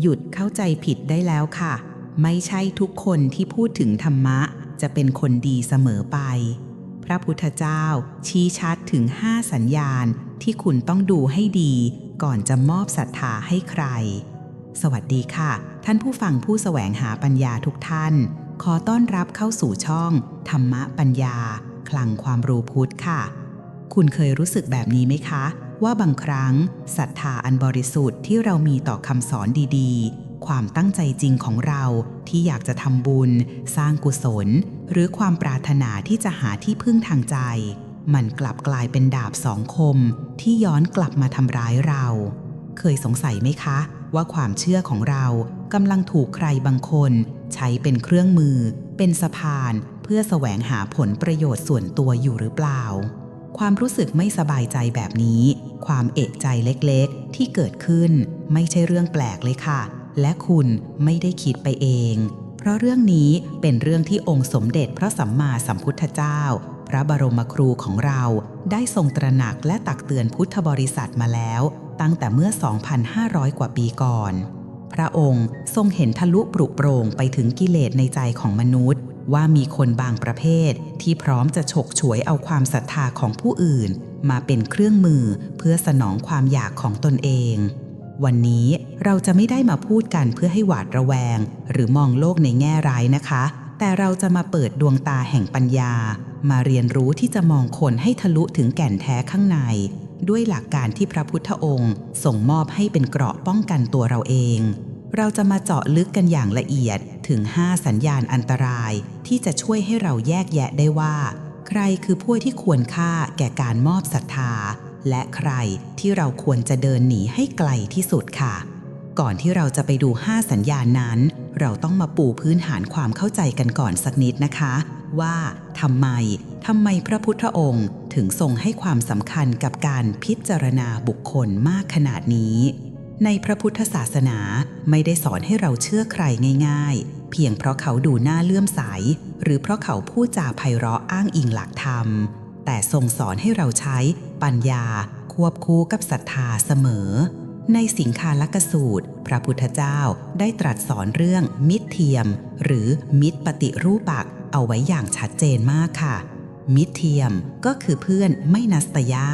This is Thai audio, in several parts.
หยุดเข้าใจผิดได้แล้วค่ะ ไม่ใช่ทุกคนที่พูดถึงธรรมะ จะเป็นคนดีเสมอไป พระพุทธเจ้าชี้ชัดถึง 5 สัญญาณที่คุณต้องดูให้ดี ก่อนจะมอบศรัทธาให้ใคร สวัสดีค่ะ ท่านผู้ฟังผู้แสวงหาปัญญาทุกท่าน ขอต้อนรับเข้าสู่ช่อง ธรรมะปัญญา คลังความรู้พุทธค่ะ คุณเคยรู้สึกแบบนี้ไหมคะ ว่าบางครั้งศรัทธาอันบริสุทธิ์ที่เรามีต่อคำสอนดีๆ ความตั้งใจจริงของเราที่อยากจะทำบุญ สร้างกุศล หรือความปรารถนาที่จะหาที่พึ่งทางใจ มันกลับกลายเป็นดาบสองคม ที่ย้อนกลับมาทำร้ายเรา เคยสงสัยไหมคะ ว่าความเชื่อของเรากำลังถูกใครบางคน ใช้เป็นเครื่องมือ เป็นสะพาน เพื่อแสวงหาผลประโยชน์ส่วนตัวอยู่หรือเปล่า ความรู้สึกไม่สบายใจแบบนี้ ความเอกใจเล็กๆ ที่เกิดขึ้น ไม่ใช่เรื่องแปลกเลยค่ะ และคุณไม่ได้คิดไปเอง เพราะเรื่องนี้เป็นเรื่องที่องค์สมเด็จพระสัมมาสัมพุทธเจ้า พระบรมครูของเราได้ทรงตระหนักและตักเตือนพุทธบริษัทมาแล้ว ตั้งแต่เมื่อ 2,500 กว่าปีก่อน พระองค์ทรงเห็นทะลุปรุโปร่งไปถึงกิเลสในใจของมนุษย์ ว่ามีคนบางประเภทที่พร้อมจะฉกฉวยเอาความศรัทธาของผู้อื่น มาเป็นเครื่องมือเพื่อสนองความอยากของตนเอง วันนี้เราจะไม่ได้มาพูดกันเพื่อให้หวาดระแวง หรือมองโลกในแง่ร้ายนะคะ แต่เราจะมาเปิดดวงตาแห่งปัญญา มาเรียนรู้ที่จะมองคนให้ทะลุถึงแก่นแท้ข้างใน ด้วยหลักการที่พระพุทธองค์ส่งมอบให้เป็นเกราะป้องกันตัวเราเอง เราจะมาเจาะลึกกันอย่างละเอียดถึง 5 สัญญาณอันตราย ที่จะช่วยให้เราแยกแยะได้ว่า ใครคือผู้ที่ควรค่าแก่การมอบศรัทธา และใครที่เราควรจะเดินหนีให้ไกลที่สุดค่ะ ก่อนที่เราจะไปดู 5 สัญญาณนั้น เราต้องมาปูพื้นฐานความเข้าใจกันก่อนสักนิดนะคะ ว่าทำไมทำไมพระพุทธองค์ถึงทรงให้ความสำคัญกับการพิจารณาบุคคลมากขนาดนี้ ในพระพุทธศาสนาไม่ได้สอนให้เราเชื่อใครง่าย ๆ เพียงเพราะเขาดูน่าเลื่อมใส หรือเพราะเขาพูดจาไพเราะอ้างอิงหลักธรรม แต่ทรงสอนให้เราใช้ปัญญา ควบคู่กับศรัทธาเสมอ ในสิงคาลกสูตร พระพุทธเจ้าได้ตรัสสอนเรื่องมิตรเทียม หรือมิตรปฏิรูปักเอาไว้อย่างชัดเจนมากค่ะ มิตรเทียมก็คือเพื่อนไม่นัสตยา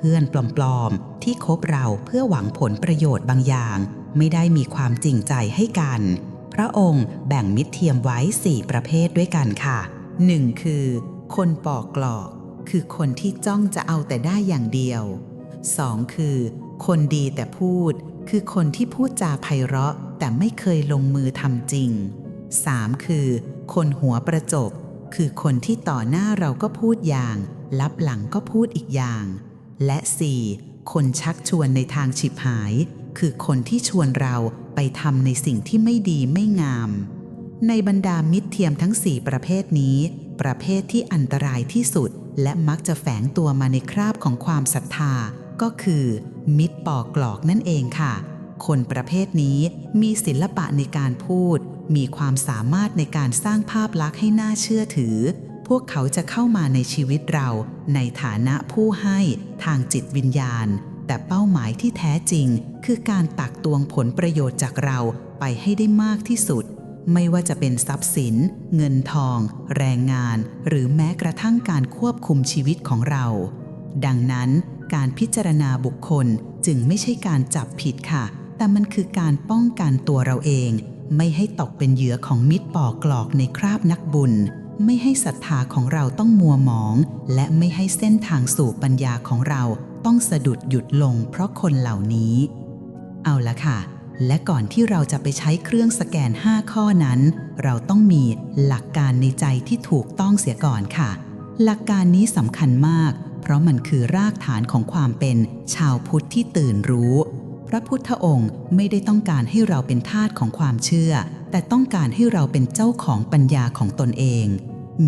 พื่อนปลอมๆ ที่คบเราเพื่อหวังผลประโยชน์บางอย่าง ไม่ได้มีความจริงใจให้กัน พระองค์แบ่งมิตรเทียมไว้ 4 ประเภทด้วยกันค่ะ 1. คือ คนปอกกลอก คือคนที่จ้องจะเอาแต่ได้อย่างเดียว 2. คือ คนดีแต่พูด คือคนที่พูดจาไพเราะแต่ไม่เคยลงมือทำจริง 3. คือ คนหัวประจบ คือคนที่ต่อหน้าเราก็พูดอย่าง ลับหลังก็พูดอีกอย่าง และ 4. คนชักชวนในทางฉิบหาย คือคนที่ชวนเราไปทำในสิ่งที่ไม่ดีไม่งาม ในบรรดามิตรเทียมทั้ง 4 ประเภทนี้ ประเภทที่อันตรายที่สุด และมักจะแฝงตัวมาในคราบของความศรัทธา ก็คือ มิตรปอกกลอกนั่นเองค่ะ คนประเภทนี้มีศิลปะในการพูด มีความสามารถในการสร้างภาพลักษณ์ให้น่าเชื่อถือ พวกเขาจะเข้ามาในชีวิตเราในฐานะผู้ให้ทางจิตวิญญาณ แต่เป้าหมายที่แท้จริง คือการตักตวงผลประโยชน์จากเราไปให้ได้มากที่สุด ไม่ว่าจะเป็นทรัพย์สิน เงินทอง แรงงาน หรือแม้กระทั่งการควบคุมชีวิตของเรา ดังนั้นการพิจารณาบุคคลจึงไม่ใช่การจับผิดค่ะ แต่มันคือการป้องกันตัวเราเอง ไม่ให้ตกเป็นเหยื่อของมิตรปอกกลอกในคราบนักบุญ ไม่ให้ศรัทธาของเราต้องมัวหมอง และไม่ให้เส้นทางสู่ปัญญาของเราต้องสะดุดหยุดลงเพราะคนเหล่านี้ เอาละค่ะ และก่อนที่เราจะไปใช้เครื่องสแกน 5 ข้อนั้น เราต้องมีหลักการในใจที่ถูกต้องเสียก่อนค่ะ หลักการนี้สำคัญมาก เพราะมันคือรากฐานของความเป็นชาวพุทธที่ตื่นรู้ พระพุทธองค์ไม่ได้ต้องการให้เราเป็นทาสของความเชื่อ แต่ต้องการให้เราเป็นเจ้าของปัญญาของตนเอง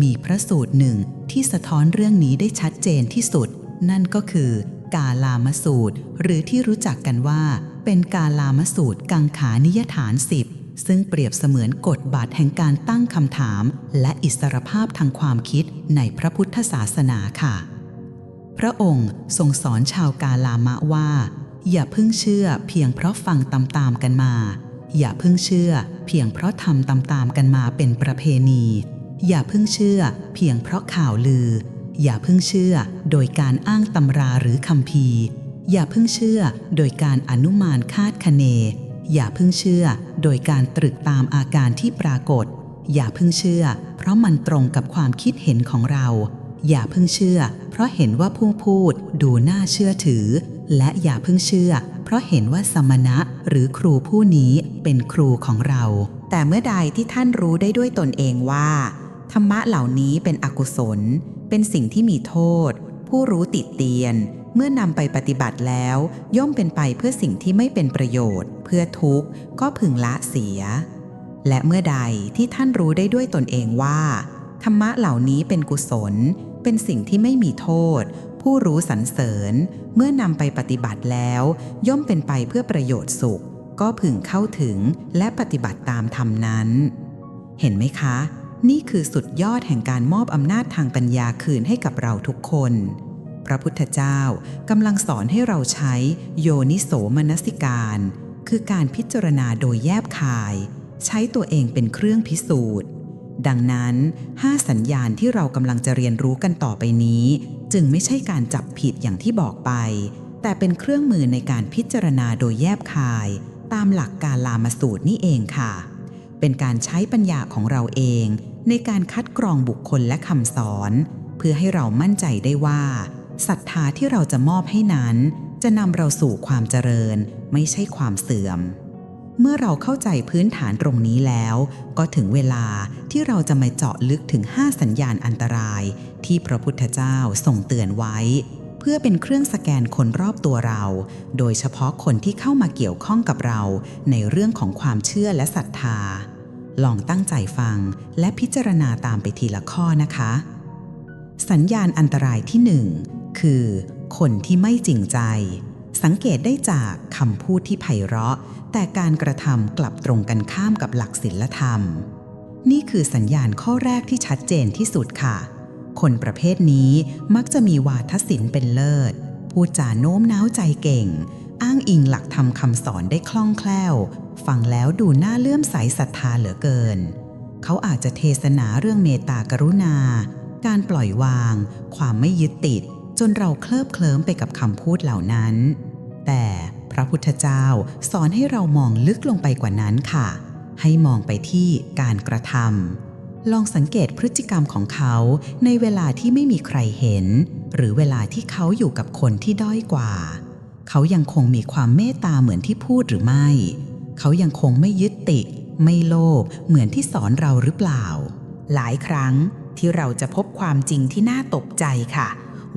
มีพระสูตรหนึ่งที่สะท้อนเรื่องนี้ได้ชัดเจนที่สุด นั่นก็คือกาลามสูตร หรือที่รู้จักกันว่า เป็นกาลามสูตรกังขานิยฐานสิบซึ่งเปรียบเสมือนกฎบัตรแห่งการตั้งคำถาม และอิสรภาพทางความคิดในพระพุทธศาสนาค่ะ พระองค์ทรงสอนชาวกาลามะว่า อย่าเพิ่งเชื่อเพียงเพราะฟังตามๆกันมา อย่าเพิ่งเชื่อเพียงเพราะทำตามๆกันมาเป็นประเพณี อย่าเพิ่งเชื่อ เพียงเพราะข่าวลือ อย่าเพิ่งเชื่อ โดยการอ้างตำราหรือคำพีอย่าเพิ่งเชื่อ โดยการอนุมานคาดคะเน อย่าเพิ่งเชื่อ โดยการตรึกตามอาการที่ปรากฏ อย่าเพิ่งเชื่อ เพราะมันตรงกับความคิดเห็นของเรา อย่าเพิ่งเชื่อ เพราะเห็นว่าผู้พูดดูน่าเชื่อถือ และอย่าเพิ่งเชื่อ เพราะเห็นว่าสมณะหรือครูผู้นี้เป็นครูของเรา แต่เมื่อใดที่ท่านรู้ได้ด้วยตนเองว่า ธรรมะเหล่านี้เป็นอกุศล เป็นสิ่งที่มีโทษ ผู้รู้ติดเตียน เมื่อนำไปปฏิบัติแล้ว ย่อมเป็นไปเพื่อสิ่งที่ไม่เป็นประโยชน์ เพื่อทุกข์ก็พึงละเสีย และเมื่อใดที่ท่านรู้ได้ด้วยตนเองว่า ธรรมะเหล่านี้เป็นกุศล เป็นสิ่งที่ไม่มีโทษ ผู้รู้สรรเสริญ เมื่อนำไปปฏิบัติแล้ว ย่อมเป็นไปเพื่อประโยชน์สุข ก็พึงเข้าถึงและปฏิบัติตามธรรมนั้น เห็นไหมคะ นี่คือสุดยอดแห่งการมอบอำนาจทางปัญญาคืนให้กับเราทุกคน พระพุทธเจ้ากำลังสอนให้เราใช้โยนิโสมนสิการ คือการพิจารณาโดยแยบคาย ใช้ตัวเองเป็นเครื่องพิสูจน์ ดังนั้น 5 สัญญาณที่เรากำลังจะเรียนรู้กันต่อไปนี้ จึงไม่ใช่การจับผิดอย่างที่บอกไป แต่เป็นเครื่องมือในการพิจารณาโดยแยบคาย ตามหลักการลามาสูตรนี่เองค่ะ เป็นการใช้ปัญญาของเราเอง ในการคัดกรองบุคคลและคำสอน เพื่อให้เรามั่นใจได้ว่าศรัทธาที่เราจะมอบให้นั้น จะนำเราสู่ความเจริญ ไม่ใช่ความเสื่อม เมื่อเราเข้าใจพื้นฐานตรงนี้แล้ว ก็ถึงเวลาที่เราจะมาเจาะลึกถึง 5 สัญญาณอันตราย ที่พระพุทธเจ้าส่งเตือนไว้ เพื่อเป็นเครื่องสแกนคนรอบตัวเรา โดยเฉพาะคนที่เข้ามาเกี่ยวข้องกับเรา ในเรื่องของความเชื่อและศรัทธา ลองตั้งใจฟังและพิจารณาตามไปทีละข้อนะคะ สัญญาณอันตรายที่หนึ่งคือ คนที่ไม่จริงใจ สังเกตได้จากคำพูดที่ไพเราะ แต่การกระทำกลับตรงกันข้ามกับหลักศีลธรรม นี่คือสัญญาณข้อแรกที่ชัดเจนที่สุดค่ะ คนประเภทนี้มักจะมีวาทศิลป์เป็นเลิศพูดจาโน้มน้าวใจเก่ง อ้างอิงหลักธรรมคำสอนได้คล่องแคล่ว ฟังแล้วดูน่าเลื่อมใสศรัทธาเหลือเกิน เขาอาจจะเทศนาเรื่องเมตตากรุณา การปล่อยวาง ความไม่ยึดติด จนเราเคลิบเคลิ้มไปกับคำพูดเหล่านั้น แต่พระพุทธเจ้าสอนให้เรามองลึกลงไปกว่านั้นค่ะ ให้มองไปที่การกระทำลองสังเกตพฤติกรรมของเขาในเวลาที่ไม่มีใครเห็น หรือเวลาที่เขาอยู่กับคนที่ด้อยกว่า เขายังคงมีความเมตตาเหมือนที่พูดหรือไม่ เขายังคงไม่ยึดติดไม่โลภเหมือนที่สอนเราหรือเปล่า หลายครั้งที่เราจะพบความจริงที่น่าตกใจค่ะ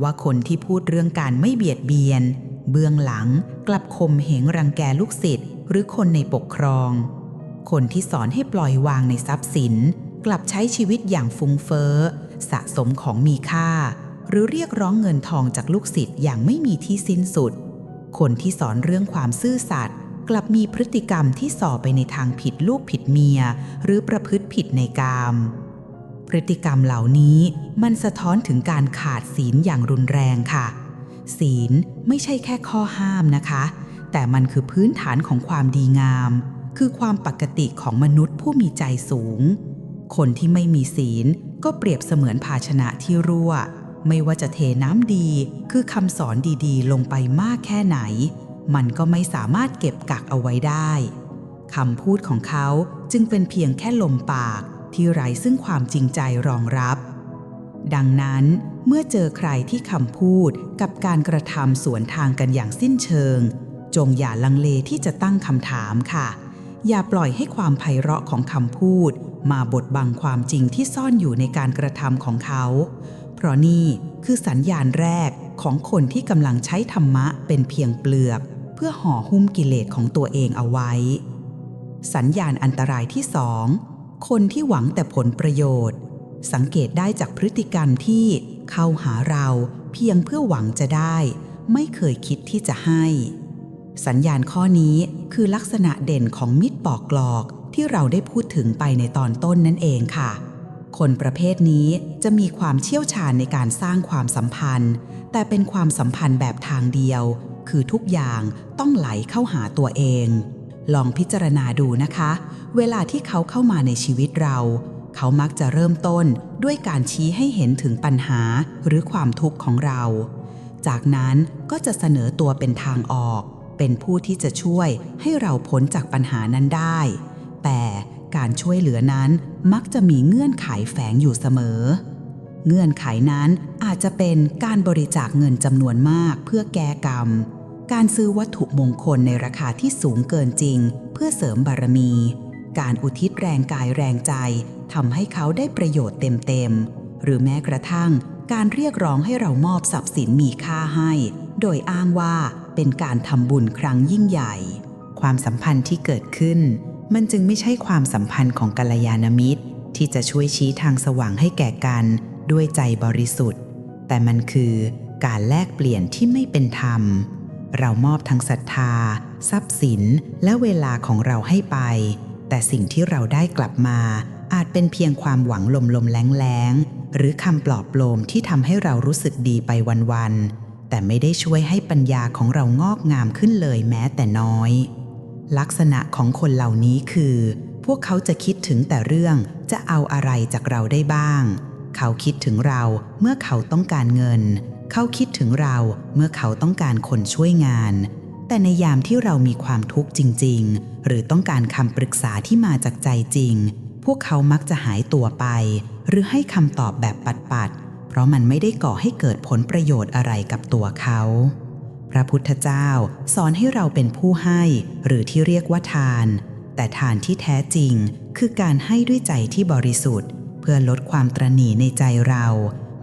ว่าคนที่พูดเรื่องการไม่เบียดเบียน เบื้องหลังกลับข่มเหงรังแกลูกศิษย์หรือคนในปกครอง คนที่สอนให้ปล่อยวางในทรัพย์สิน กลับใช้ชีวิตอย่างฟุ้งเฟ้อ สะสมของมีค่า หรือเรียกร้องเงินทองจากลูกศิษย์อย่างไม่มีที่สิ้นสุด คนที่สอนเรื่องความซื่อสัตย์ กลับมีพฤติกรรมที่ส่อไปในทางผิดลูกผิดเมีย หรือประพฤติผิดในกาม พฤติกรรมเหล่านี้มันสะท้อนถึงการขาดศีลอย่างรุนแรงค่ะ ศีลไม่ใช่แค่ข้อห้ามนะคะ แต่มันคือพื้นฐานของความดีงาม คือความปกติของมนุษย์ผู้มีใจสูง คนที่ไม่มีศีลก็เปรียบเสมือนภาชนะที่รั่ว ไม่ว่าจะเทน้ำดี คือคำสอนดีๆ ลงไปมากแค่ไหน มันก็ไม่สามารถเก็บกักเอาไว้ได้คำพูดของเขาจึงเป็นเพียงแค่ลมปากที่ไร้ซึ่งความจริงใจรองรับ ดังนั้นเมื่อเจอใครที่คำพูดกับการกระทำสวนทางกันอย่างสิ้นเชิง จงอย่าลังเลที่จะตั้งคำถามค่ะ อย่าปล่อยให้ความไพเราะของคำพูด มาบดบังความจริงที่ซ่อนอยู่ในการกระทำของเขา เพราะนี่คือสัญญาณแรกของคนที่กำลังใช้ธรรมะเป็นเพียงเปลือก เพื่อห่อหุ้มกิเลสของตัวเองเอาไว้ สัญญาณอันตรายที่สองคนที่หวังแต่ผลประโยชน์ สังเกตได้จากพฤติกรรมที่เข้าหาเราเพียงเพื่อหวังจะได้ ไม่เคยคิดที่จะให้ สัญญาณข้อนี้คือลักษณะเด่นของมิตรปอกกลอกที่เราได้พูดถึงไปในตอนต้นนั่นเองค่ะ คนประเภทนี้จะมีความเชี่ยวชาญในการสร้างความสัมพันธ์ แต่เป็นความสัมพันธ์แบบทางเดียว คือทุกอย่างต้องไหลเข้าหาตัวเอง ลองพิจารณาดูนะคะ เวลาที่เขาเข้ามาในชีวิตเรา เขามักจะเริ่มต้นด้วยการชี้ให้เห็นถึงปัญหาหรือความทุกข์ของเรา จากนั้นก็จะเสนอตัวเป็นทางออก เป็นผู้ที่จะช่วยให้เราพ้นจากปัญหานั้นได้ แต่การช่วยเหลือนั้นมักจะมีเงื่อนไขแฝงอยู่เสมอ เงื่อนไขนั้นอาจจะเป็นการบริจาคเงินจำนวนมากเพื่อแก้กรรม การซื้อวัตถุมงคลในราคาที่สูงเกินจริง เพื่อเสริมบารมี การอุทิศแรงกายแรงใจทำให้เขาได้ประโยชน์เต็มๆ หรือแม้กระทั่งการเรียกร้องให้เรามอบทรัพย์สินมีค่าให้ โดยอ้างว่าเป็นการทำบุญครั้งยิ่งใหญ่ ความสัมพันธ์ที่เกิดขึ้น มันจึงไม่ใช่ความสัมพันธ์ของกัลยาณมิตร ที่จะช่วยชี้ทางสว่างให้แก่กันด้วยใจบริสุทธิ์ แต่มันคือการแลกเปลี่ยนที่ไม่เป็นธรรม เรามอบทั้งศรัทธา ทรัพย์สิน และเวลาของเราให้ไป แต่สิ่งที่เราได้กลับมา อาจเป็นเพียงความหวังลมลมๆแรงแรงๆหรือคำปลอบโลมที่ทำให้เรารู้สึกดีไปวันๆ แต่ไม่ได้ช่วยให้ปัญญาของเรางอกงามขึ้นเลยแม้แต่น้อย ลักษณะของคนเหล่านี้คือ พวกเขาจะคิดถึงแต่เรื่องจะเอาอะไรจากเราได้บ้าง เขาคิดถึงเราเมื่อเขาต้องการเงิน เขาคิดถึงเราเมื่อเขาต้องการคนช่วยงาน แต่ในยามที่เรามีความทุกข์จริง ๆ หรือต้องการคำปรึกษาที่มาจากใจจริง พวกเขามักจะหายตัวไป หรือให้คำตอบแบบปัดๆ เพราะมันไม่ได้ก่อให้เกิดผลประโยชน์อะไรกับตัวเขา พระพุทธเจ้าสอนให้เราเป็นผู้ให้ หรือที่เรียกว่าทาน แต่ทานที่แท้จริงคือการให้ด้วยใจที่บริสุทธิ์ เพื่อลดความตรณีในใจเรา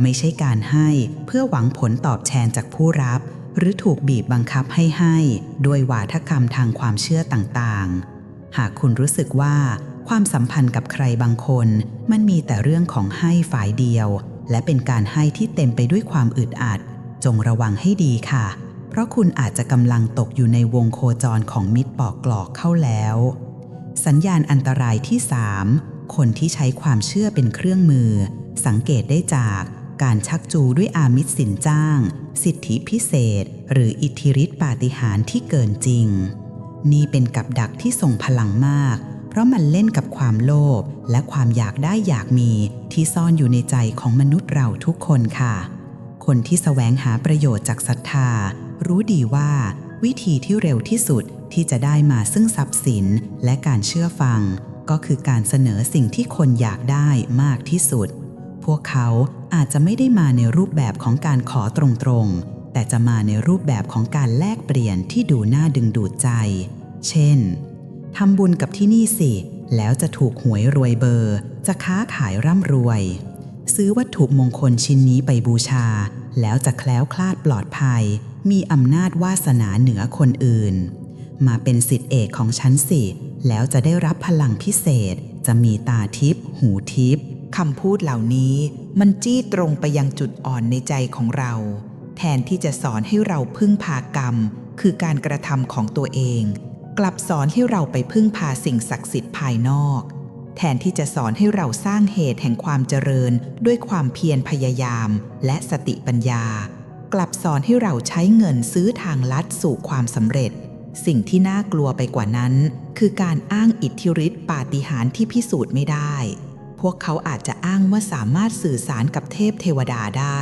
ไม่ใช่การให้เพื่อหวังผลตอบแทนจากผู้รับ หรือถูกบีบบังคับให้ให้ ด้วยวาทกรรมทางความเชื่อต่างๆ หากคุณรู้สึกว่าความสัมพันธ์กับใครบางคน มันมีแต่เรื่องของให้ฝ่ายเดียว และเป็นการให้ที่เต็มไปด้วยความอึดอัด จงระวังให้ดีค่ะ เพราะคุณอาจจะกำลังตกอยู่ในวงโคจรของมิตรปอกกลอกเข้าแล้ว สัญญาณอันตรายที่ 3 คนที่ใช้ความเชื่อเป็นเครื่องมือ สังเกตได้จาก การชักจูด้วยอามิตสินจ้าง สิทธิพิเศษ หรืออิทธิฤทธิปาฏิหาริย์ที่เกินจริง นี่เป็นกับดักที่ส่งพลังมาก เพราะมันเล่นกับความโลภและความอยากได้อยากมีที่ซ่อนอยู่ในใจของมนุษย์เราทุกคนค่ะ คนที่แสวงหาประโยชน์จากศรัทธา รู้ดีว่า วิธีที่เร็วที่สุดที่จะได้มาซึ่งทรัพย์สินและการเชื่อฟัง ก็คือการเสนอสิ่งที่คนอยากได้มากที่สุด พวกเขาอาจจะไม่ได้มาในรูปแบบของการขอตรงๆ แต่จะมาในรูปแบบของการแลกเปลี่ยนที่ดูน่าดึงดูดใจ เช่น ทำบุญกับที่นี่สิ แล้วจะถูกหวยรวยเบอร์ จะค้าขายร่ำรวย ซื้อวัตถุมงคลชิ้นนี้ไปบูชา แล้วจะแคล้วคลาดปลอดภัย มีอำนาจวาสนาเหนือคนอื่น มาเป็นสิทธิเอกของฉันสิ แล้วจะได้รับพลังพิเศษ จะมีตาทิพย์หูทิพย์ คำพูดเหล่านี้มันจี้ตรงไปยังจุดอ่อนในใจของเรา แทนที่จะสอนให้เราพึ่งพากรรม คือการกระทำของตัวเอง กลับสอนให้เราไปพึ่งพาสิ่งศักดิ์สิทธิ์ภายนอก แทนที่จะสอนให้เราสร้างเหตุแห่งความเจริญ ด้วยความเพียรพยายาม และสติปัญญา กลับสอนให้เราใช้เงินซื้อทางลัดสู่ความสำเร็จ สิ่งที่น่ากลัวไปกว่านั้น คือการอ้างอิทธิฤทธิปาฏิหาริย์ที่พิสูจน์ไม่ได้ พวกเขาอาจจะอ้างว่าสามารถสื่อสารกับเทพเทวดาได้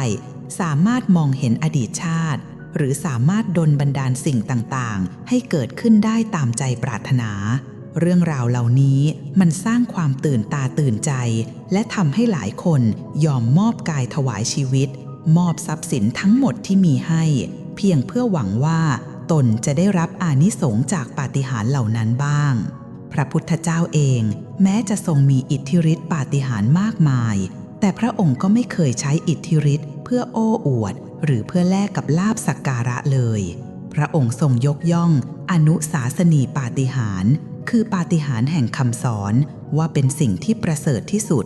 สามารถมองเห็นอดีตชาติ หรือสามารถดลบันดาลสิ่งต่างๆ ให้เกิดขึ้นได้ตามใจปรารถนา เรื่องราวเหล่านี้มันสร้างความตื่นตาตื่นใจ และทำให้หลายคนยอมมอบกายถวายชีวิต มอบทรัพย์สินทั้งหมดที่มีให้ เพียงเพื่อหวังว่าตนจะได้รับอานิสงส์จากปาฏิหาริย์เหล่านั้นบ้าง พระพุทธเจ้าเองแม้จะทรงมีอิทธิฤทธิปาฏิหาริย์มากมาย แต่พระองค์ก็ไม่เคยใช้อิทธิฤทธิ์เพื่อโอ้อวด หรือเพื่อแลกกับลาบสักการะเลย พระองค์ทรงยกย่องอนุสาสนีปาฏิหาริย์คือปาฏิหาริย์แห่งคำสอนว่าเป็นสิ่งที่ประเสริฐที่สุด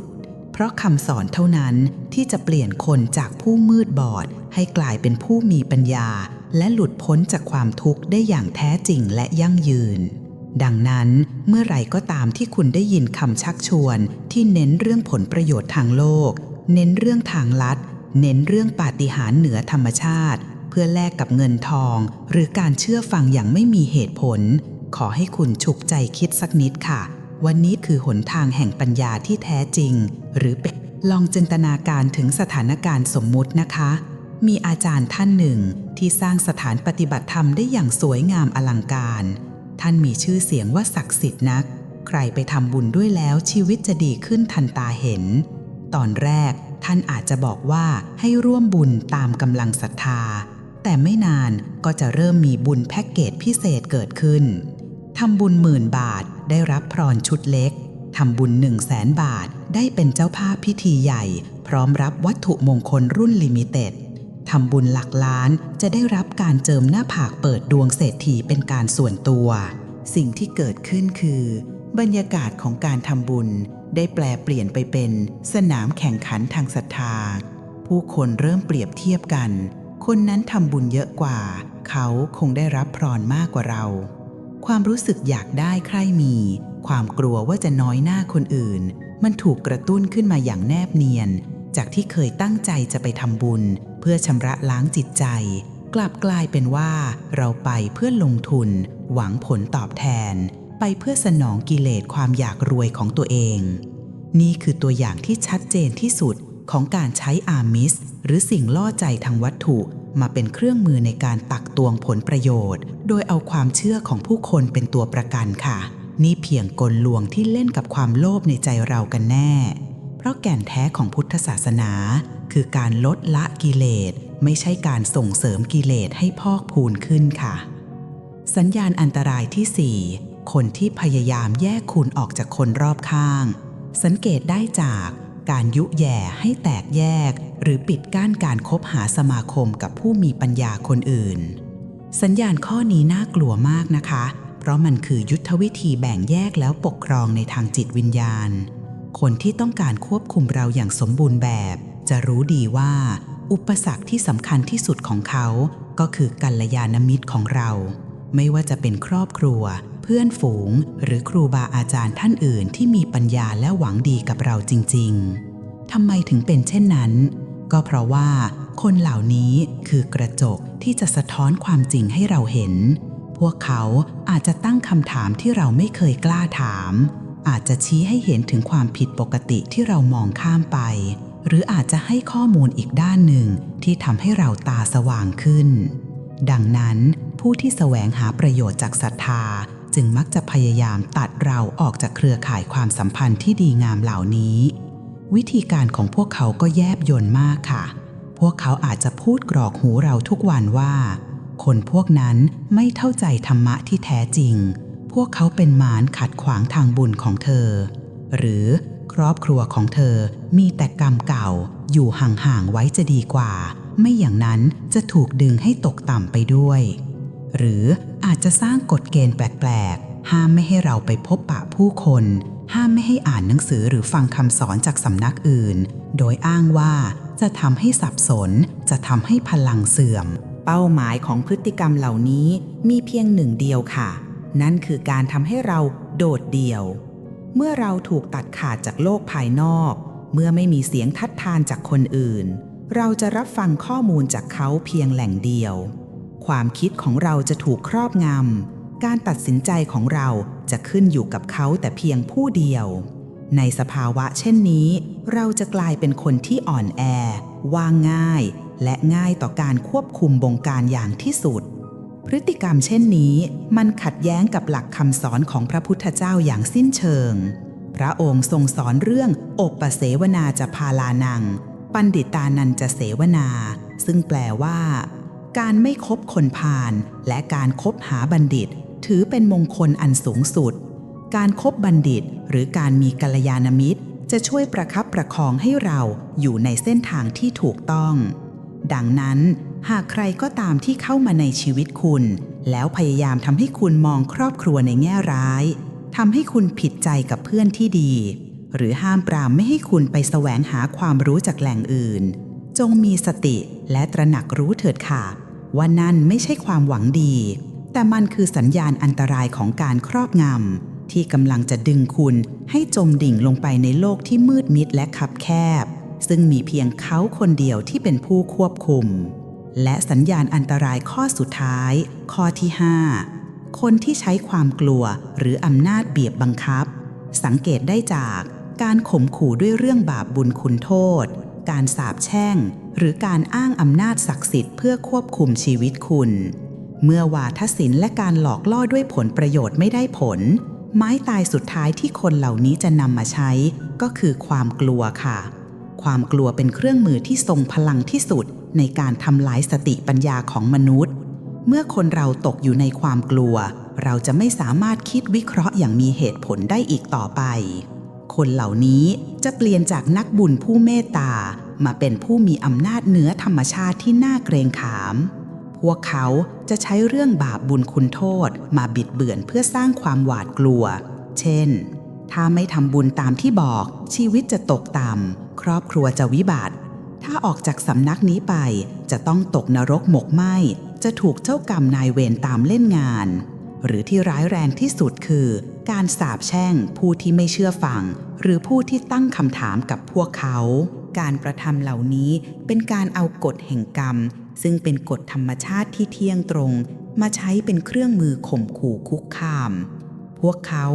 เพราะคำสอนเท่านั้นที่จะเปลี่ยนคนจากผู้มืดบอด ให้กลายเป็นผู้มีปัญญา และหลุดพ้นจากความทุกข์ได้อย่างแท้จริงและยั่งยืน ดังนั้นเมื่อไหร่ก็ตามที่คุณได้ยินคำชักชวนที่เน้นเรื่องผลประโยชน์ทางโลก เน้นเรื่องทางลัด เน้นเรื่องปาฏิหาริย์เหนือธรรมชาติ เพื่อแลกกับเงินทอง หรือการเชื่อฟังอย่างไม่มีเหตุผล ขอให้คุณฉุกใจคิดสักนิดค่ะ วันนี้คือหนทางแห่งปัญญาที่แท้จริง หรือเป็นลองจินตนาการถึงสถานการณ์สมมุตินะคะ มีอาจารย์ท่านหนึ่งที่สร้างสถานปฏิบัติธรรมได้อย่างสวยงามอลังการ ท่านมีชื่อเสียงว่าศักดิ์สิทธิ์นัก ใครไปทำบุญด้วยแล้วชีวิตจะดีขึ้นทันตาเห็น ตอนแรกท่านอาจจะบอกว่าให้ร่วมบุญตามกำลังศรัทธา แต่ไม่นานก็จะเริ่มมีบุญแพ็กเกจพิเศษเกิดขึ้นทำบุญหมื่นบาทได้รับพรชุดเล็กทำบุญ1 0 0 0 0แสนบาทได้เป็นเจ้าภาพพิธีใหญ่ พร้อมรับวัตถุมงคลรุ่นลิมิเต็ด ทำบุญหลักล้านจะได้รับการเจิมหน้าผากเปิดดวงเศรษฐีเป็นการส่วนตัว สิ่งที่เกิดขึ้นคือ บรรยากาศของการทำบุญได้แปลเปลี่ยนไปเป็นสนามแข่งขันทางศรัทธา ผู้คนเริ่มเปรียบเทียบกัน คนนั้นทำบุญเยอะกว่า เขาคงได้รับพรมากกว่าเรา ความรู้สึกอยากได้ใครมี ความกลัวว่าจะน้อยหน้าคนอื่น มันถูกกระตุ้นขึ้นมาอย่างแนบเนียน จากที่เคยตั้งใจจะไปทำบุญ เพื่อชำระล้างจิตใจ กลับกลายเป็นว่า เราไปเพื่อลงทุน หวังผลตอบแทน ไปเพื่อสนองกิเลสความอยากรวยของตัวเอง นี่คือตัวอย่างที่ชัดเจนที่สุดของการใช้อามิส หรือสิ่งล่อใจทางวัตถุมาเป็นเครื่องมือในการตักตวงผลประโยชน์ โดยเอาความเชื่อของผู้คนเป็นตัวประกันค่ะ นี่เพียงกลลวงที่เล่นกับความโลภในใจเรากันแน่ ราะแก่นแท้ของพุทธศาสนา คือการลดละกิเลส ไม่ใช่การส่งเสริมกิเลสให้พอกพูนขึ้นค่ะ สัญญาณอันตรายที่ 4 คนที่พยายามแยกคุณออกจากคนรอบข้าง สังเกตได้จากการยุแย่ให้แตกแยก หรือปิดกั้นการคบหาสมาคมกับผู้มีปัญญาคนอื่น สัญญาณข้อนี้น่ากลัวมากนะคะ เพราะมันคือยุทธวิธีแบ่งแยกแล้วปกครองในทางจิตวิญญาณ คนที่ต้องการควบคุมเราอย่างสมบูรณ์แบบ จะรู้ดีว่า อุปสรรคที่สำคัญที่สุดของเขา ก็คือกัลยาณมิตรของเรา ไม่ว่าจะเป็นครอบครัว เพื่อนฝูง หรือครูบาอาจารย์ท่านอื่นที่มีปัญญาและหวังดีกับเราจริง ๆทำไมถึงเป็นเช่นนั้น ก็เพราะว่าคนเหล่านี้คือกระจกที่จะสะท้อนความจริงให้เราเห็น พวกเขาอาจจะตั้งคำถามที่เราไม่เคยกล้าถาม อาจจะชี้ให้เห็นถึงความผิดปกติที่เรามองข้ามไป หรืออาจจะให้ข้อมูลอีกด้านหนึ่งที่ทำให้เราตาสว่างขึ้น ดังนั้นผู้ที่แสวงหาประโยชน์จากศรัทธาจึงมักจะพยายามตัดเราออกจากเครือข่ายความสัมพันธ์ที่ดีงามเหล่านี้ วิธีการของพวกเขาก็แยบยลมากค่ะ พวกเขาอาจจะพูดกรอกหูเราทุกวันว่า คนพวกนั้นไม่เข้าใจธรรมะที่แท้จริง พวกเขาเป็นหมารขัดขวางทางบุญของเธอ หรือครอบครัวของเธอมีแต่กรรมเก่าอยู่ห่างๆไว้จะดีกว่า ไม่อย่างนั้นจะถูกดึงให้ตกต่ำไปด้วย หรืออาจจะสร้างกฎเกณฑ์แปลกๆ ห้ามไม่ให้เราไปพบปะผู้คน ห้ามไม่ให้อ่านหนังสือหรือฟังคำสอนจากสำนักอื่น โดยอ้างว่าจะทำให้สับสน จะทำให้พลังเสื่อม เป้าหมายของพฤติกรรมเหล่านี้มีเพียงหนึ่งเดียวค่ะ นั่นคือการทำให้เราโดดเดี่ยว เมื่อเราถูกตัดขาดจากโลกภายนอก เมื่อไม่มีเสียงทัดทานจากคนอื่น เราจะรับฟังข้อมูลจากเขาเพียงแหล่งเดียว ความคิดของเราจะถูกครอบงำ การตัดสินใจของเราจะขึ้นอยู่กับเขาแต่เพียงผู้เดียว ในสภาวะเช่นนี้ เราจะกลายเป็นคนที่อ่อนแอ วางง่าย และง่ายต่อการควบคุมบงการอย่างที่สุด พฤติกรรมเช่นนี้มันขัดแย้งกับหลักคำสอนของพระพุทธเจ้าอย่างสิ้นเชิง พระองค์ทรงสอนเรื่องอบปเสวนาจะพาลานัง ปันดิตานันจะเสวนา ซึ่งแปลว่า การไม่คบคนพาลและการคบหาบัณฑิต ถือเป็นมงคลอันสูงสุด การครบบัณฑิตหรือการมีกัลยาณมิตร จะช่วยประคับประคองให้เราอยู่ในเส้นทางที่ถูกต้อง ดังนั้น หากใครก็ตามที่เข้ามาในชีวิตคุณ แล้วพยายามทำให้คุณมองครอบครัวในแง่ร้ายทำให้คุณผิดใจกับเพื่อนที่ดี หรือห้ามปรามไม่ให้คุณไปแสวงหาความรู้จากแหล่งอื่น จงมีสติและตระหนักรู้เถิดค่ะ ว่านั่นไม่ใช่ความหวังดี แต่มันคือสัญญาณอันตรายของการครอบงำที่กำลังจะดึงคุณให้จมดิ่งลงไปในโลกที่มืดมิดและคับแคบ ซึ่งมีเพียงเขาคนเดียวที่เป็นผู้ควบคุม และสัญญาณอันตรายข้อสุดท้าย ข้อที่ 5 คนที่ใช้ความกลัวหรืออำนาจเบียบบังคับ สังเกตได้จากการข่มขู่ด้วยเรื่องบาปบุญคุณโทษ การสาปแช่ง หรือการอ้างอำนาจศักดิ์สิทธิ์เพื่อควบคุมชีวิตคุณ เมื่อวาทศิลป์และการหลอกล่อด้วยผลประโยชน์ไม่ได้ผล ไม้ตายสุดท้ายที่คนเหล่านี้จะนำมาใช้ ก็คือความกลัวค่ะ ความกลัวเป็นเครื่องมือที่ทรงพลังที่สุด ในการทำลายสติปัญญาของมนุษย์ เมื่อคนเราตกอยู่ในความกลัว เราจะไม่สามารถคิดวิเคราะห์อย่างมีเหตุผลได้อีกต่อไป คนเหล่านี้จะเปลี่ยนจากนักบุญผู้เมตตา มาเป็นผู้มีอำนาจเหนือธรรมชาติที่น่าเกรงขาม พวกเขาจะใช้เรื่องบาปบุญคุณโทษมาบิดเบือนเพื่อสร้างความหวาดกลัว เช่น ถ้าไม่ทำบุญตามที่บอก ชีวิตจะตกต่ำครอบครัวจะวิบัติ ถ้าออกจากสำนักนี้ไป จะต้องตกนรกหมกไหมจะถูกเจ้ากรรมนายเวรตามเล่นงาน หรือที่ร้ายแรงที่สุดคือ การสาปแช่งผู้ที่ไม่เชื่อฟัง หรือผู้ที่ตั้งคำถามกับพวกเขา การกระทำเหล่านี้เป็นการเอากฎแห่งกรรม ซึ่งเป็นกฎธรรมชาติที่เที่ยงตรง มาใช้เป็นเครื่องมือข่มขู่คุกคาม พวกเขา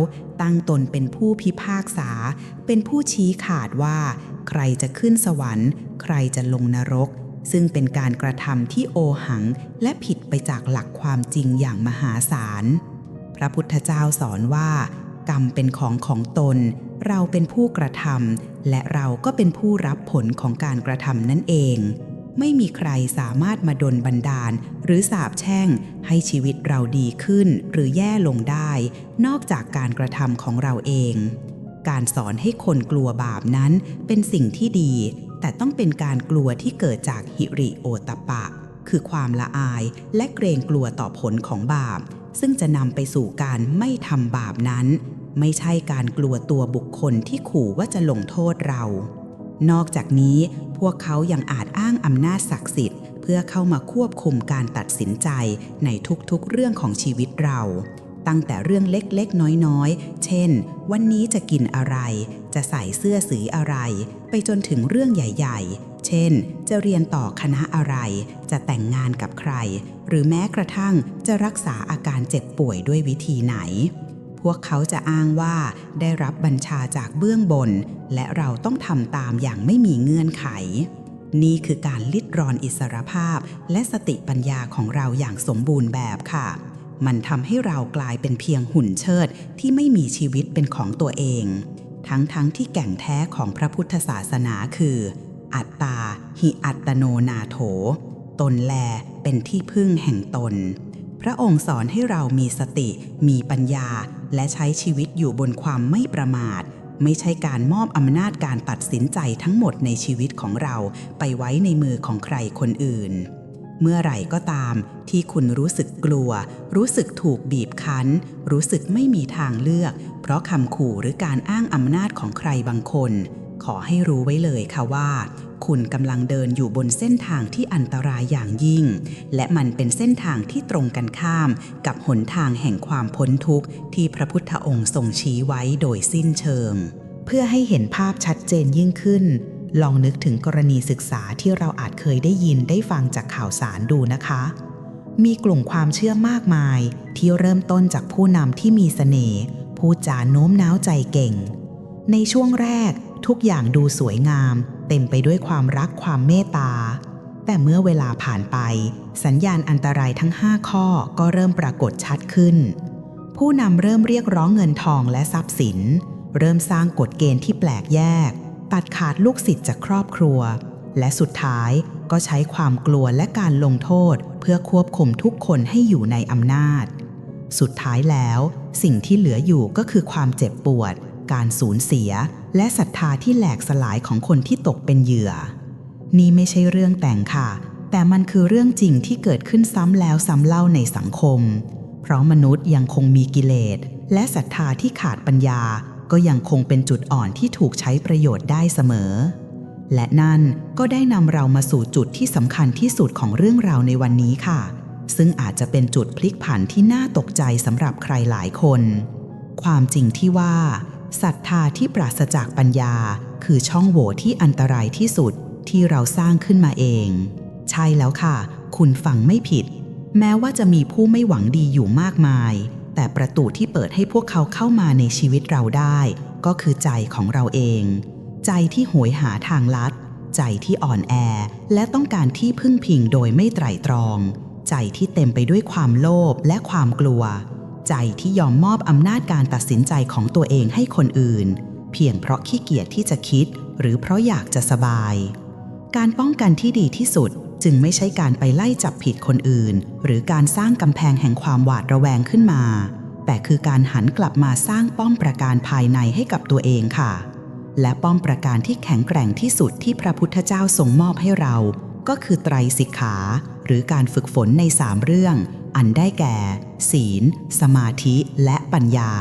ตั้งตนเป็นผู้พิพากษา เป็นผู้ชี้ขาดว่า ใครจะขึ้นสวรรค์ ใครจะลงนรก ซึ่งเป็นการกระทำที่โอหัง และผิดไปจากหลักความจริงอย่างมหาศาล พระพุทธเจ้าสอนว่า กรรมเป็นของของตน เราเป็นผู้กระทำและเราก็เป็นผู้รับผลของการกระทำนั่นเอง ไม่มีใครสามารถมาดลบันดาล หรือสาบแช่ง ให้ชีวิตเราดีขึ้นหรือแย่ลงได้ นอกจากการกระทำของเราเอง การสอนให้คนกลัวบาปนั้นเป็นสิ่งที่ดี แต่ต้องเป็นการกลัวที่เกิดจากหิริโอตปปะ คือความละอายและเกรงกลัวต่อผลของบาป ซึ่งจะนำไปสู่การไม่ทำบาปนั้น ไม่ใช่การกลัวตัวบุคคลที่ขู่ว่าจะลงโทษเรา นอกจากนี้พวกเขายังอาจอ้างอำนาจศักดิ์สิทธิ์ เพื่อเข้ามาควบคุมการตัดสินใจในทุกๆเรื่องของชีวิตเรา ตั้งแต่เรื่องเล็กๆ น้อยๆ เช่น วันนี้จะกินอะไร จะใส่เสื้อสีอะไร ไปจนถึงเรื่องใหญ่ ๆ เช่น จะเรียนต่อคณะอะไร จะแต่งงานกับใคร หรือแม้กระทั่งจะรักษาอาการเจ็บป่วยด้วยวิธีไหน พวกเขาจะอ้างว่าได้รับบัญชาจากเบื้องบน และเราต้องทำตามอย่างไม่มีเงื่อนไขนี่คือการลิดรอนอิสรภาพ และสติปัญญาของเราอย่างสมบูรณ์แบบค่ะ มันทำให้เรากลายเป็นเพียงหุ่นเชิดที่ไม่มีชีวิตเป็นของตัวเอง ทั้งๆทที่แก่งแท้ของพระพุทธศาสนาคือ อัตตา หิอัตโนนาโถ ตนแลเป็นที่พึ่งแห่งตน พระองค์สอนให้เรามีสติ มีปัญญา และใช้ชีวิตอยู่บนความไม่ประมาท ไม่ใช่การมอบอำนาจการตัดสินใจทั้งหมดในชีวิตของเราไปไว้ในมือของใครคนอื่น เมื่อไหร่ก็ตามที่คุณรู้สึกกลัว รู้สึกถูกบีบคั้น รู้สึกไม่มีทางเลือก เพราะคำขู่หรือการอ้างอำนาจของใครบางคน ขอให้รู้ไว้เลยค่ะว่า คุณกำลังเดินอยู่บนเส้นทางที่อันตรายอย่างยิ่ง และมันเป็นเส้นทางที่ตรงกันข้าม กับหนทางแห่งความพ้นทุกข์ที่พระพุทธองค์ทรงชี้ไว้โดยสิ้นเชิงเพื่อให้เห็นภาพชัดเจนยิ่งขึ้น ลองนึกถึงกรณีศึกษาที่เราอาจเคยได้ยินได้ฟังจากข่าวสารดูนะคะ มีกลุ่มความเชื่อมากมาย ที่เริ่มต้นจากผู้นำที่มีเสน่ห์พูดจาโน้มน้าวใจเก่ง ในช่วงแรกทุกอย่างดูสวยงาม เต็มไปด้วยความรักความเมตตา แต่เมื่อเวลาผ่านไป สัญญาณอันตรายทั้ง 5 ข้อก็เริ่มปรากฏชัดขึ้น ผู้นำเริ่มเรียกร้องเงินทองและทรัพย์สิน เริ่มสร้างกฎเกณฑ์ที่แปลกแยก ตัดขาดลูกศิษย์จากครอบครัว และสุดท้ายก็ใช้ความกลัวและการลงโทษ เพื่อควบคุมทุกคนให้อยู่ในอำนาจ สุดท้ายแล้ว สิ่งที่เหลืออยู่ก็คือความเจ็บปวด การสูญเสีย และศรัทธาที่แหลกสลายของคนที่ตกเป็นเหยื่อ นี่ไม่ใช่เรื่องแต่งค่ะ แต่มันคือเรื่องจริงที่เกิดขึ้นซ้ำแล้วซ้ำเล่าในสังคม เพราะมนุษย์ยังคงมีกิเลสและศรัทธาที่ขาดปัญญา ก็ยังคงเป็นจุดอ่อนที่ถูกใช้ประโยชน์ได้เสมอ และนั่นก็ได้นำเรามาสู่จุดที่สำคัญที่สุดของเรื่องราวในวันนี้ค่ะ ซึ่งอาจจะเป็นจุดพลิกผันที่น่าตกใจสำหรับใครหลายคน ความจริงที่ว่าศรัทธาที่ปราศจากปัญญา คือช่องโหว่ที่อันตรายที่สุดที่เราสร้างขึ้นมาเอง ใช่แล้วค่ะ คุณฟังไม่ผิด แม้ว่าจะมีผู้ไม่หวังดีอยู่มากมาย แต่ประตูที่เปิดให้พวกเขาเข้ามาในชีวิตเราได้ ก็คือใจของเราเอง ใจที่โหยหาทางลัด ใจที่อ่อนแอ และต้องการที่พึ่งพิงโดยไม่ไตร่ตรอง ใจที่เต็มไปด้วยความโลภและความกลัว ใจที่ยอมมอบอำนาจการตัดสินใจของตัวเองให้คนอื่น เพียงเพราะขี้เกียจที่จะคิด หรือเพราะอยากจะสบาย การป้องกันที่ดีที่สุด จึงไม่ใช่การไปไล่จับผิดคนอื่น หรือการสร้างกำแพงแห่งความหวาดระแวงขึ้นมา แต่คือการหันกลับมาสร้างป้อมประการภายในให้กับตัวเองค่ะ และป้อมประการที่แข็งแกร่งที่สุดที่พระพุทธเจ้าทรงมอบให้เรา ก็คือไตรสิกขา หรือการฝึกฝนในสามเรื่อง อันได้แก่ ศีล สมาธิและปัญญา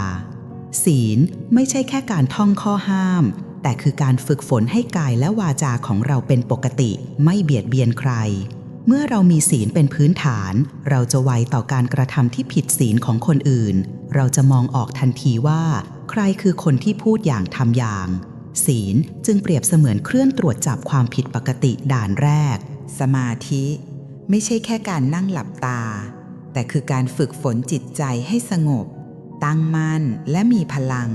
ศีลไม่ใช่แค่การท่องข้อห้าม แต่คือการฝึกฝนให้กายและวาจาของเราเป็นปกติ ไม่เบียดเบียนใคร เมื่อเรามีศีลเป็นพื้นฐาน เราจะไวต่อการกระทำที่ผิดศีลของคนอื่น เราจะมองออกทันทีว่า ใครคือคนที่พูดอย่างทำอย่าง ศีลจึงเปรียบเสมือนเครื่องตรวจจับความผิดปกติด่านแรก สมาธิ ไม่ใช่แค่การนั่งหลับตา แต่คือการฝึกฝนจิตใจให้สงบ ตั้งมั่นและมีพลัง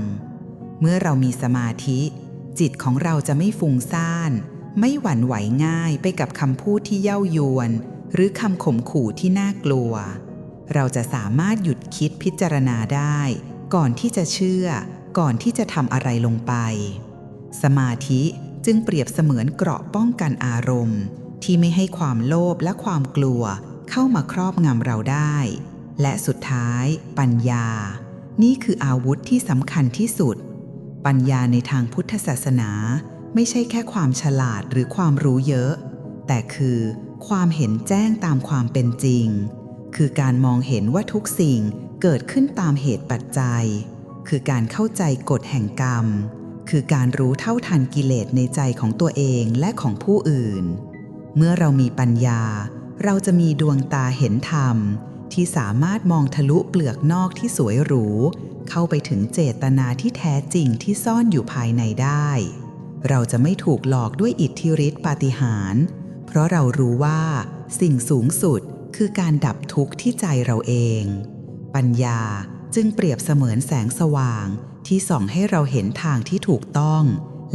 เมื่อเรามีสมาธิ จิตของเราจะไม่ฟุ้งซ่าน ไม่หวั่นไหวง่ายไปกับคำพูดที่เย้ายวน หรือคำข่มขู่ที่น่ากลัว เราจะสามารถหยุดคิดพิจารณาได้ ก่อนที่จะเชื่อ ก่อนที่จะทำอะไรลงไป สมาธิจึงเปรียบเสมือนเกราะป้องกันอารมณ์ ที่ไม่ให้ความโลภและความกลัวเข้ามาครอบงำเราได้ และสุดท้าย ปัญญา นี่คืออาวุธที่สำคัญที่สุด ปัญญาในทางพุทธศาสนา ไม่ใช่แค่ความฉลาดหรือความรู้เยอะ แต่คือความเห็นแจ้งตามความเป็นจริง คือการมองเห็นว่าทุกสิ่งเกิดขึ้นตามเหตุปัจจัย คือการเข้าใจกฎแห่งกรรม คือการรู้เท่าทันกิเลสในใจของตัวเองและของผู้อื่น เมื่อเรามีปัญญา เราจะมีดวงตาเห็นธรรม ที่สามารถมองทะลุเปลือกนอกที่สวยหรู เข้าไปถึงเจตนาที่แท้จริงที่ซ่อนอยู่ภายในได้ เราจะไม่ถูกหลอกด้วยอิทธิฤทธิปาฏิหาริย์เพราะเรารู้ว่า สิ่งสูงสุดคือการดับทุกข์ที่ใจเราเอง ปัญญาจึงเปรียบเสมือนแสงสว่างที่ส่องให้เราเห็นทางที่ถูกต้อง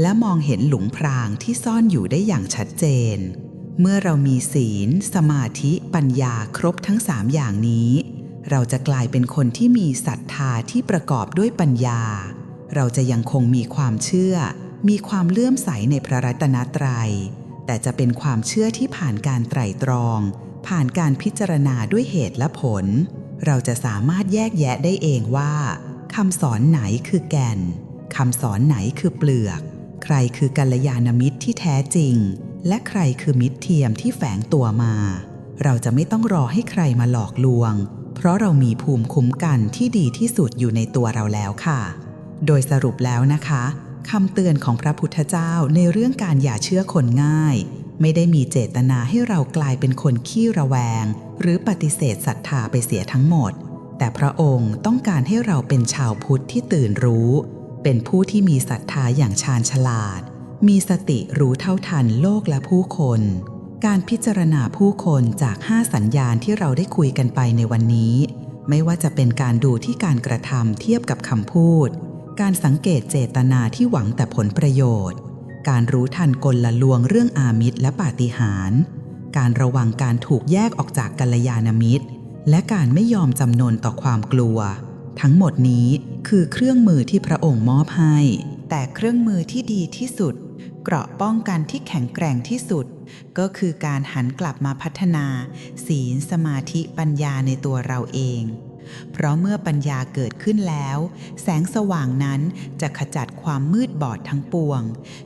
และมองเห็นหลุมพรางที่ซ่อนอยู่ได้อย่างชัดเจน เมื่อเรามีศีล สมาธิปัญญาครบทั้งสามอย่างนี้ เราจะกลายเป็นคนที่มีศรัทธาที่ประกอบด้วยปัญญา เราจะยังคงมีความเชื่อ มีความเลื่อมใสในพระรัตนตรัย แต่จะเป็นความเชื่อที่ผ่านการไตร่ตรอง ผ่านการพิจารณาด้วยเหตุและผล เราจะสามารถแยกแยะได้เองว่าคำสอนไหนคือแก่นคำสอนไหนคือเปลือก ใครคือกัลยาณมิตรที่แท้จริง และใครคือมิตรเทียมที่แฝงตัวมา เราจะไม่ต้องรอให้ใครมาหลอกลวง เพราะเรามีภูมิคุ้มกันที่ดีที่สุดอยู่ในตัวเราแล้วค่ะ โดยสรุปแล้วนะคะคำเตือนของพระพุทธเจ้าในเรื่องการอย่าเชื่อคนง่าย ไม่ได้มีเจตนาให้เรากลายเป็นคนขี้ระแวง หรือปฏิเสธศรัทธาไปเสียทั้งหมด แต่พระองค์ต้องการให้เราเป็นชาวพุทธที่ตื่นรู้ เป็นผู้ที่มีศรัทธาอย่างชาญฉลาด มีสติรู้เท่าทันโลกและผู้คน การพิจารณาผู้คนจาก 5 สัญญาณที่เราได้คุยกันไปในวันนี้ ไม่ว่าจะเป็นการดูที่การกระทำเทียบกับคำพูด การสังเกตเจตนาที่หวังแต่ผลประโยชน์ การรู้ทันกลละลวงเรื่องอามิตรและปาฏิหาริย์การระวังการถูกแยกออกจากกัลยาณมิตร และการไม่ยอมจำนนต่อความกลัว ทั้งหมดนี้คือเครื่องมือที่พระองค์มอบให้ แต่เครื่องมือที่ดีที่สุด เกราะป้องกันที่แข็งแกร่งที่สุด ก็คือการหันกลับมาพัฒนา ศีลสมาธิปัญญาในตัวเราเอง เพราะเมื่อปัญญาเกิดขึ้นแล้ว แสงสว่างนั้นจะขจัดความมืดบอดทั้งปวง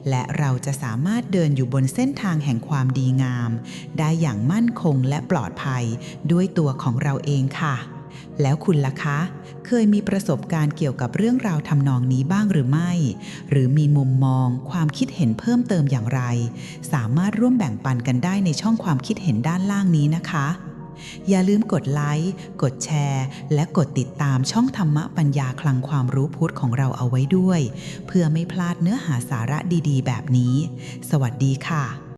และเราจะสามารถเดินอยู่บนเส้นทางแห่งความดีงาม ได้อย่างมั่นคงและปลอดภัยด้วยตัวของเราเองค่ะ แล้วคุณล่ะคะ เคยมีประสบการณ์เกี่ยวกับเรื่องราวทำนองนี้บ้างหรือไม่ หรือมีมุมมอง ความคิดเห็นเพิ่มเติมอย่างไร สามารถร่วมแบ่งปันกันได้ในช่องความคิดเห็นด้านล่างนี้นะคะ อย่าลืมกดไลค์ กดแชร์ และกดติดตามช่องธรรมะปัญญาคลังความรู้พุทธของเราเอาไว้ด้วย เพื่อไม่พลาดเนื้อหาสาระดี ๆ แบบนี้ สวัสดีค่ะ